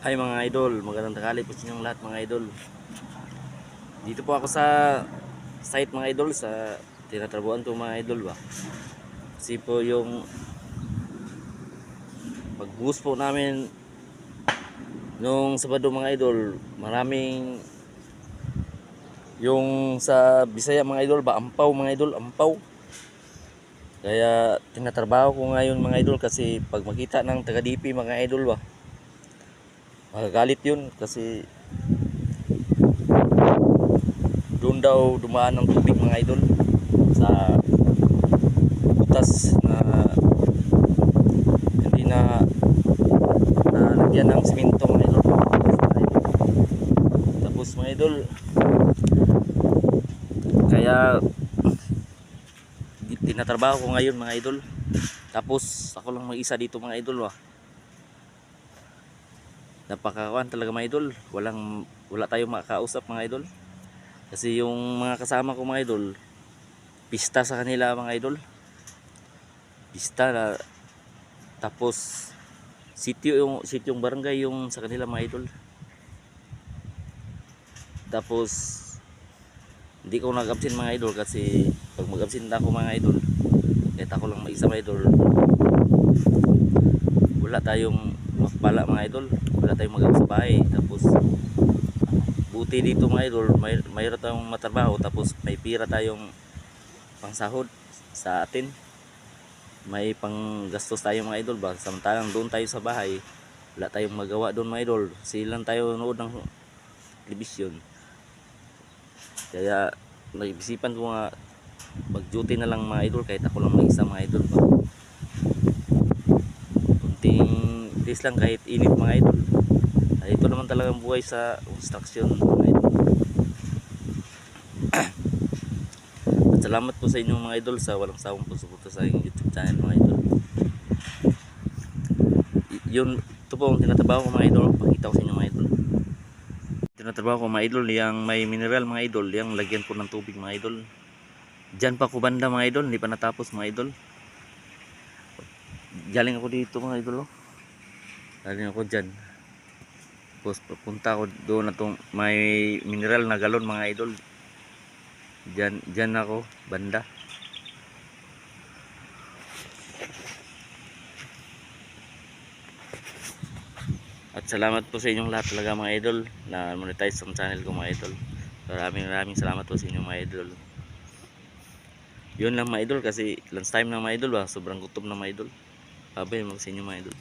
Hi mga idol, magandang tanghali po sa lahat mga idol. Dito po ako sa site mga idol sa tinatrabuhan ko mga idol ba. Kasi po yung pagbuhos po namin nung Sabado mga idol, maraming yung sa Bisaya mga idol ba, ampaw mga idol, ampaw. Kaya tinatrabaho ko ngayon mga idol kasi pag makita ng taga-DP mga idol ba, magagalit yun kasi doon daw dumaan ng tubig mga idol sa butas na hindi na nalagyan ng simento mga idol. Tapos mga idol kaya tinatrabaho ko ngayon mga idol. Tapos ako lang mag-isa dito mga idol ah napakakuan talaga mga idol. Walang wala tayong makakausap mga idol. Kasi yung mga kasama ko mga idol pista sa kanila mga idol. Pista na tapos sitio yung sitio yung barangay yung sa kanila mga idol. Tapos hindi ko nag-absent mga idol kasi pag mag-absent ako mga idol kahit ako lang mag-isa mga idol wala tayong mapala mga idol. Wala tayong magawa sa bahay. Tapos buti dito mga idol. May, mayroon tayong matrabaho. Tapos may pira tayong pangsahod sa atin. May panggastos tayo mga idol. Ba samantalang doon tayo sa bahay. Wala tayong magawa doon mga idol. Silang tayo nood ng television. Kaya nag-isipan ko nga mag duty na lang mga idol. Kahit ako lang mag-isa mga idol. ba days lang kahit init mga idol. Ay ito naman talagang buhay sa construction mga idol. At salamat po sa inyong mga idol sa walang sawang puso-puso sa aking youtube channel mga idol. Yun ito po ang tinatrabaho ko mga idol. Pakita ko sa inyo mga idol. Tinatrabaho ko mga idol yung may mineral mga idol. Yung lagyan ko ng tubig mga idol. Diyan pa ko banda mga idol, hindi pa natapos mga idol. Galing ako dito mga idol. Oh. Galing ako diyan. Tapos papunta ako doon na tong may mineral na galon mga idol. Diyan, diyan ako banda. At salamat po sa inyong lahat talaga mga idol na monetize ang channel ko mga idol. Maraming maraming salamat po sa inyong mga idol yun lang mga idol kasi lunch time na mga idol ba sobrang gutom na mga idol babay mag sa inyo mga idol